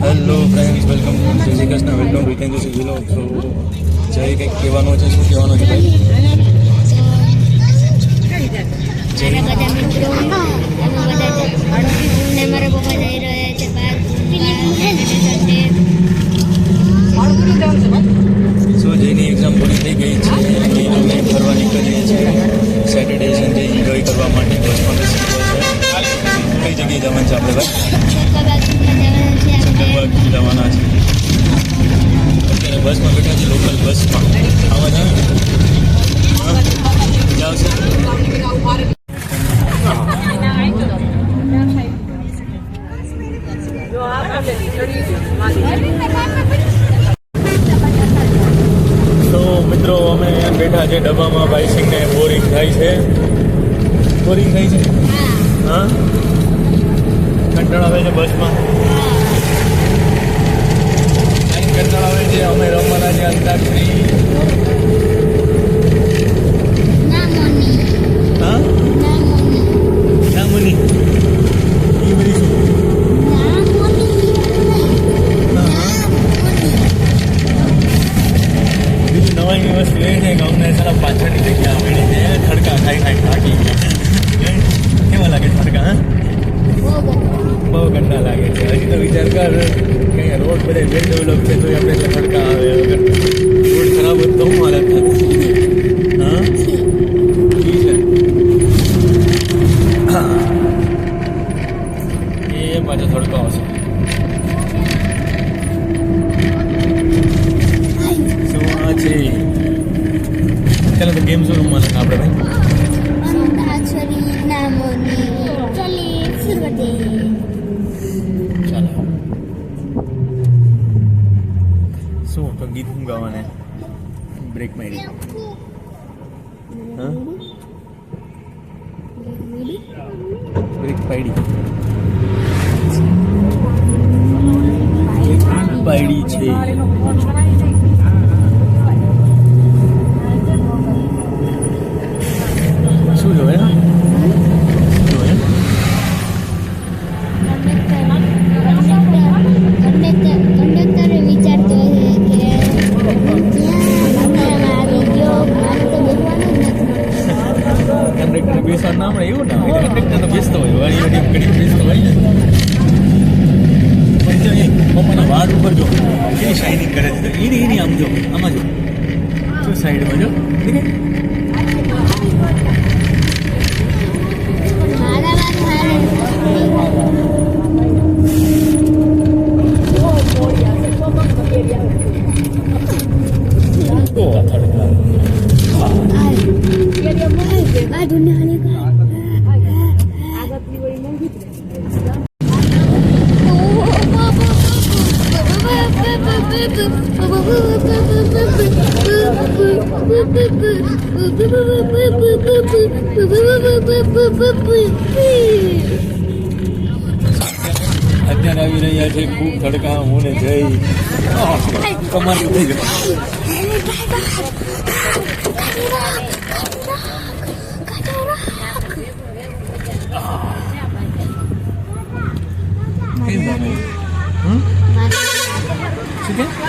Hello friends, welcome to Shri Krishna welcome to Hitendra Singh તો જય કંઈક કહેવાનું છે, શું કહેવાનું છે ભાઈ? સો જેની એક્ઝામ પૂરી થઈ ગઈ છે અને અમે ફરવા નીકળીએ સેટરડે સન્ડે કરવા માટે બસમાં બેસી કઈ જગ્યાએ જવાનું છે આપણે ભાઈ? જવાના છે છે અત્યારે બસમાં બેઠા છે લોકલ બસમાં આવા જાવ જાવશે તો મિત્રો અમે બેઠા છે ડબ્બામાં. ભાઈ બાઇસિંગને બોરિંગ થાય છે. બોરિંગ થાય છે? હા? કંટાળ આવે છે બસમાં કાંઈ છે અમે રમવાના હા? બીજું નવાઈની વસ્તુ એ છે કે અમને સારા પાછળની જગ્યા મળી છે ખડકા ખાઈ ખાઈ થાકી ગયા કેવા લાગે છે ખડકા હા બહુ ગંદા લાગે છે. હજી તો વિચાર કર કે રોડ બધે વેલ ડેવલપ છે તો આપણે ખડકા આવે રોડ ખરાબ હોત તો હું ગાવાને. બ્રેક મારી. બ્રેક પાડી. પાડી છે શું જોવે જોવે કંડક્ટરે વિચારતો હશે કે હું ક્યાં રસ્તામાં આવી ગયો મારે તો બેસવાનું જ નથી કંડક્ટર બેસવા ના મળે એવું ના હોય કંડક્ટર તો બેસતો હોય વાળી વાળી ઘડી બેસતો હોય ને પણ જો એ પપ્પાના વાળ ઉપર જો કેવી શાઇનિંગ કરે છે તો એની એની આમ જો આમાં જો શું સાઈડમાં જો દેખાય? મારા અત્યારે આવી રહ્યા છે ખૂબ ધડકા હું ને જઈ કમાલ થઈ ગયો.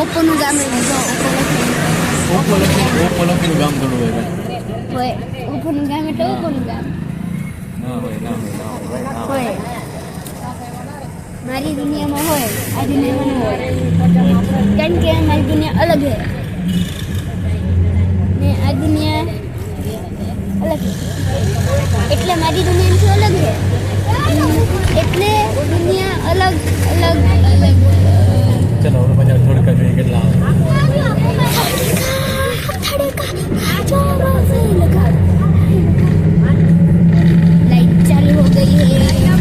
ઓપોનું ગામ લીધો ઓપો લખી ઓપો લખી ઓપો લખીનું ગામ થોડું હોય ગામ એટલે હોય મારી દુનિયામાં હોય આ દુનિયામાં હોય કારણ કે મારી દુનિયા અલગ છે ને આ દુનિયા અલગ એટલે મારી દુનિયાથી અલગ છે એટલે દુનિયા અલગ અલગ અલગ ચલો બધા જોઈએ કેટલા लाइट चालू हो गई है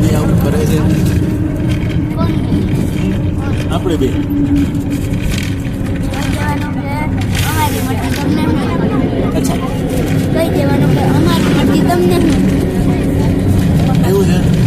કેમ આ બી આવું કરે છે? આપણે બે. અમારી મરજી તમને અચ્છા. કઈ દેવાનું કે અમારી મરજી તમને એવું છે?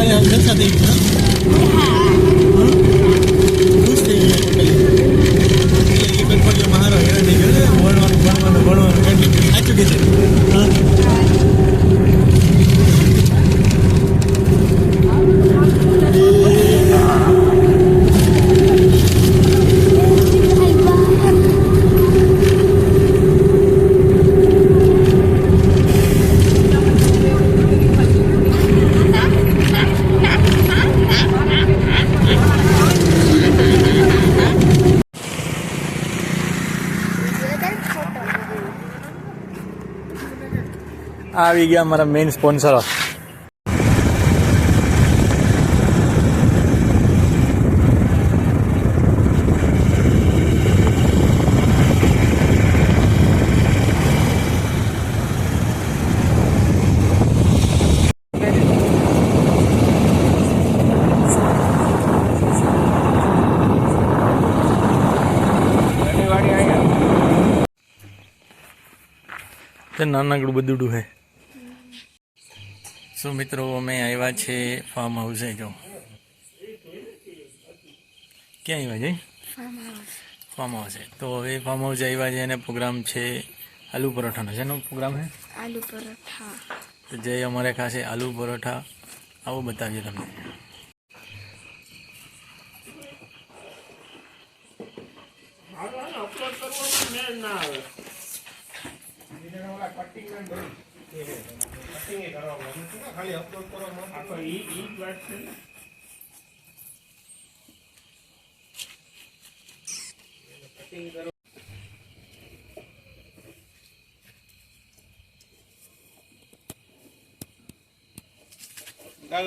થઈ ગયા હં? ખુશ થઈ ગયા ટોટલી એટલે એક અઠવાડિયો મારો હેરાન થઈ ગયો ભણવાનું ભણવાનું ભણવાનું કંઈ સાચું કે છે આવી ગયા અમારા મેઇન સ્પોન્સરો નાનકડું બધું હે. સો મિત્રો અમે આવ્યા છે ફાર્મ હાઉસે જો. ક્યાં આવ્યા છે ફાર્મ હાઉસે તો હવે ફાર્મ હાઉસે આવ્યા છે અને પ્રોગ્રામ છે આલુ પરોઠાનો. છે એનો પ્રોગ્રામ છે? આલુ પરોઠા. તો જે અમારે ખાસે આલુ પરોઠા. આવો બતાવીએ તમને.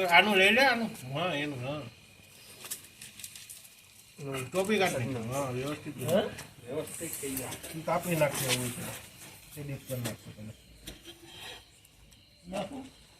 આનું લઈ લે આનું. હા એનું હા. ટોપી કાઢી હા વ્યવસ્થિત. વ્યવસ્થિત થઈ જાય. કાપી નાખશે એવું છે. એડિટ કરી નાખશે No.